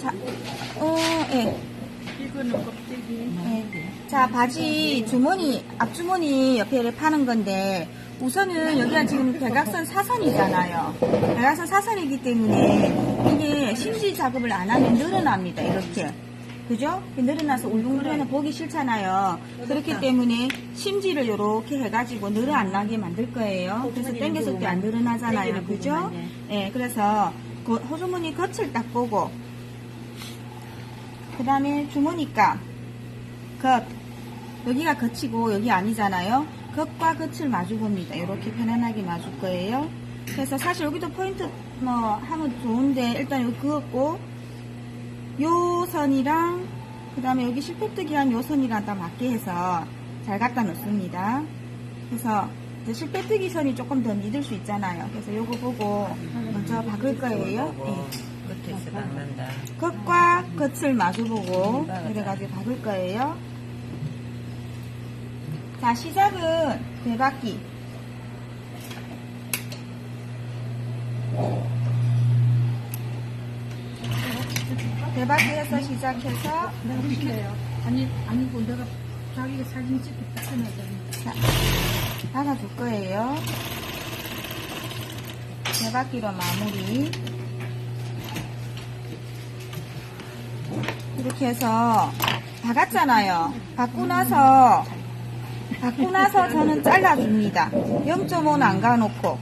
자, 어, 예. 이거는 껍데기. 네. 자, 바지 주머니, 앞주머니 옆에를 파는 건데, 우선은 여기가 지금 대각선 사선이잖아요. 대각선 사선이기 때문에 이게 심지 작업을 안 하면 늘어납니다. 이렇게. 그죠? 늘어나서 울퉁불퉁하면 보기 싫잖아요. 그렇기 때문에 심지를 이렇게 해가지고 늘어 안 나게 만들 거예요. 그래서 당겼을 때 안 늘어나잖아요. 그죠? 예, 그래서 그 호주머니 겉을 딱 보고, 그 다음에 주머니가 겉. 여기가 겉이고 여기 아니잖아요. 겉과 겉을 마주 봅니다. 이렇게 편안하게 마줄 거예요. 그래서 사실 여기도 포인트 뭐 하면 좋은데 일단 여기 그었고 요 선이랑 그 다음에 여기 실패뜨기 한 요 선이랑 다 맞게 해서 잘 갖다 놓습니다. 그래서 실패뜨기 선이 조금 더 믿을 수 있잖아요. 그래서 요거 보고 먼저 박을 거예요. 예. 끝에서 받는다. 겉과 겉을 마주보고 이래가지고 박을 거예요. 자 시작은 대박기 대박기에서 시작해서 내가 필요해요. 아니, 아니고 내가 자기가 사진 찍고 따끈하잖 자, 닫아줄 거예요. 대박기로 마무리. 이렇게 해서 박았잖아요. 박고 나서 박고 나서 저는 잘라줍니다. 0.5는 안 가놓고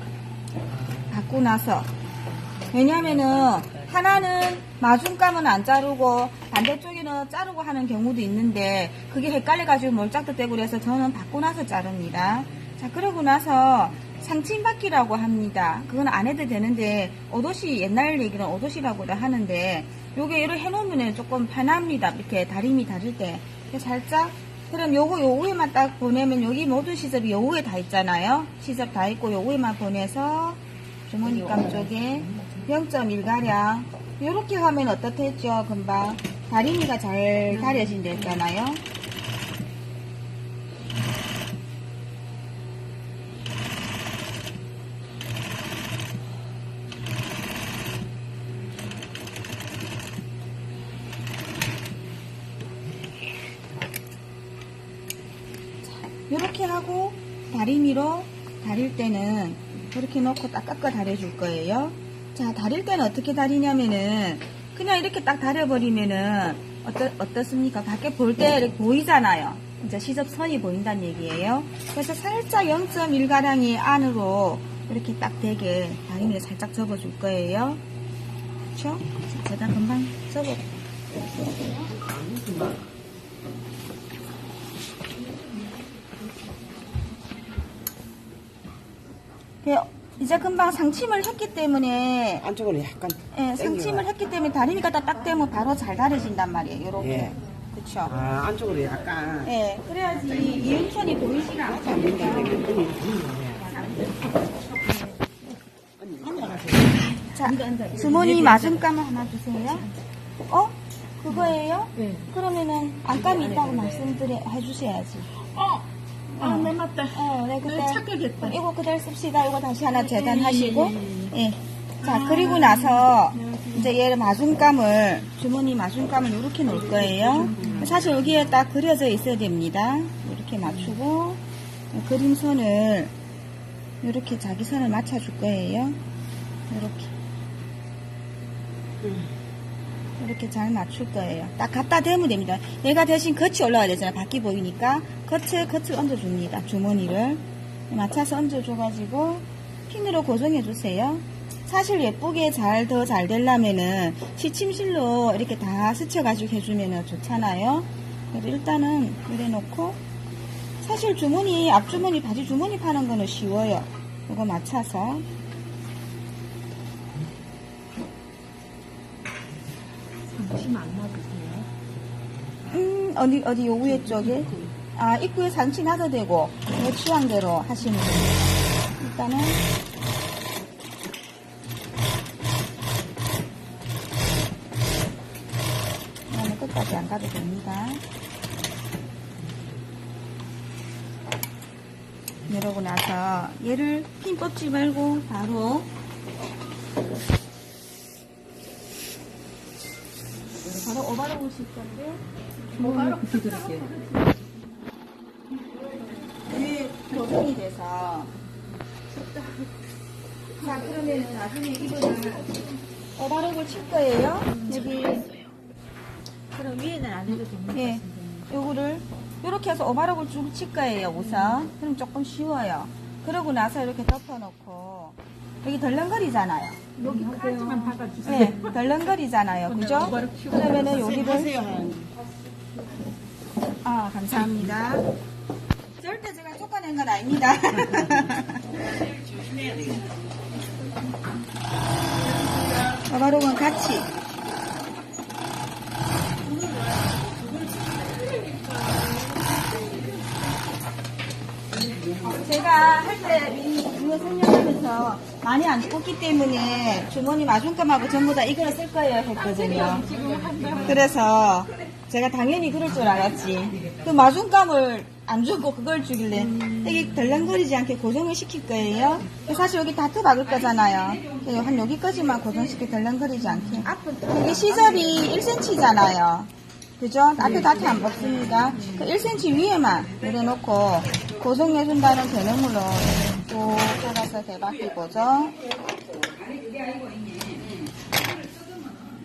박고 나서 왜냐면은 하나는 마중감은 안 자르고 반대쪽에는 자르고 하는 경우도 있는데 그게 헷갈려가지고 몰짝도 떼고 그래서 저는 받고 나서 자릅니다. 자 그러고 나서 상침받기라고 합니다. 그건 안 해도 되는데 오도시 옛날 얘기는 오도시라고도 하는데 요게 이렇게 해놓으면 조금 편합니다. 이렇게 다림이 다를 때. 살짝. 그럼 요거 요 위에만 딱 보내면 여기 모든 시접이 요 위에 다 있잖아요. 시접 다 있고 요 위에만 보내서 주머니감 쪽에 0.1가량. 이렇게 하면 어떻겠죠? 금방 다리미가 잘 다려진다 했잖아요 이렇게 하고 다리미로 다릴 때는 이렇게 놓고 딱 깎아 다려줄 거예요. 자, 다릴 때는 어떻게 다리냐면은 그냥 이렇게 딱 다려버리면은 어떠, 어떻습니까? 밖에 볼 때 이렇게 보이잖아요. 이제 시접선이 보인다는 얘기예요. 그래서 살짝 0.1가량이 안으로 이렇게 딱 되게 다리미를 살짝 접어줄 거예요. 그렇죠? 제가 금방 접어. 이제 금방 상침을 했기 때문에 안쪽으로 약간 예, 상침을 했기 때문에 다리미가 다딱 되면 바로 잘 다려진단 말이에요. 요렇게. 예. 그쵸. 아 안쪽으로 약간 예, 그래야지 이음선이 보이지가 않습니다. 자, 주머니 맞은감 하나 주세요. 어? 그거예요? 네. 그러면은 안감이 있다고 말씀드려 해주셔야지. 어! 아, 네, 맞다. 어, 네, 그때 네, 착각했다. 이거 그대로 씁시다. 이거 다시 하나 재단하시고. 예, 예. 자, 그리고 나서 이제 얘를 마중감을 주머니 마중감을 이렇게 놓을 거예요. 사실 여기에 딱 그려져 있어야 됩니다. 이렇게 맞추고 그림선을 이렇게 자기 선을 맞춰줄 거예요. 이렇게. 이렇게 잘 맞출 거예요. 딱 갖다 대면 됩니다. 얘가 대신 겉이 올라가야 되잖아요. 바퀴 보이니까 겉에 겉을 얹어줍니다. 주머니를 맞춰서 얹어줘가지고 핀으로 고정해 주세요. 사실 예쁘게 잘 더 잘 되려면은 시침실로 이렇게 다 스쳐가지고 해주면 좋잖아요. 그래서 일단은 이래 놓고 사실 주머니 앞주머니 바지 주머니 파는 거는 쉬워요. 이거 맞춰서 당신 안 놔주세요. 음, 어디, 어디, 요 위에 쪽에? 아, 입구에 상치 놔도 되고, 내 취향대로 하시면 됩니다. 일단은, 끝까지 안 가도 됩니다. 이러고 나서, 얘를 핀 뽑지 말고, 바로, 바로 오바로고 실 건데 뭐가로 붙여드릴게요. 이게 고정이 돼서 자 그러면 나중에 이거를 오바로고 칠 거예요. 여기 그럼 위에는 안 해도 됩니다. 예, 요거를 이렇게 해서 오바로고 쭉칠 거예요, 우선. 그럼 조금 쉬워요. 그러고 나서 이렇게 덮어놓고, 여기 덜렁거리잖아요. 여기까지만 박아주세요. 네, 덜렁거리잖아요. 그죠? 그러면은 여기를. 아, 감사합니다. 절대 제가 쫓아낸 건 아닙니다. 오바로고는 같이. 제가 할 때 미리 설명하면서 많이 안 뽑기 때문에 주머니 마중감하고 전부 다 이걸 쓸 거예요 했거든요. 그래서 제가 당연히 그럴 줄 알았지. 그 마중감을 안 주고 그걸 주길래 이게 덜렁거리지 않게 고정을 시킬 거예요. 사실 여기 다트 박을 거잖아요. 한 여기까지만 고정시켜 덜렁거리지 않게. 이게 시접이 1cm잖아요. 그죠? 앞에 다트 안 박습니다. 그 1cm 위에만 내려놓고 고정해준다는 개념으로 또 뽑아서 대박기 고정.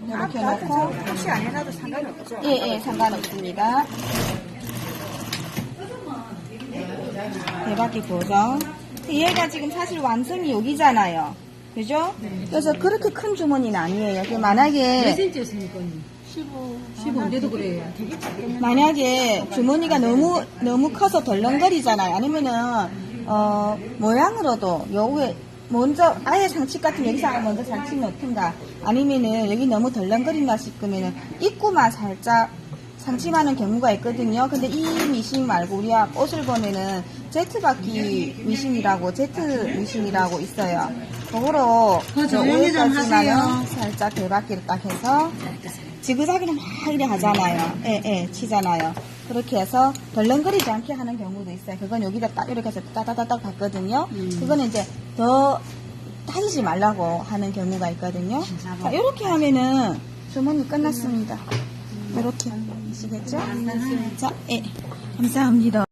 이렇게 놓고 혹시 안 해놔도 상관없죠? 예, 예, 상관없습니다. 대박이 고정. 얘가 지금 사실 완성이 여기잖아요. 그죠? 그래서 그렇게 큰 주머니는 아니에요. 그몇 만약에, cm였습니까, 언니? 15. 15인데도 그래요. 되게. 만약에 주머니가 너무, 너무 커서 덜렁거리잖아요. 아니면은, 어, 모양으로도 요에 먼저 아예 상치 같은 여기서 먼저 상치 넣든가 아니면은 여기 너무 덜렁거린다 싶으면은 입구만 살짝 상침하는 경우가 있거든요. 근데 이 미싱 말고 우리가 옷을 보면은 제트바퀴 미싱이라고 제트 미싱이라고 있어요. 그거로 여기까지만은 하세요. 살짝 대바퀴를 딱 해서 지그자그는 막 이래 하잖아요. 예, 예, 치잖아요. 그렇게 해서 덜렁거리지 않게 하는 경우도 있어요. 그건 여기다 딱 이렇게 해서 따다다닥 받거든요. 그거는 이제 더 따지지 말라고 하는 경우가 있거든요. 자, 이렇게 하면은 주문이 끝났습니다. 이렇게 아시겠죠? 자, 예, 감사합니다.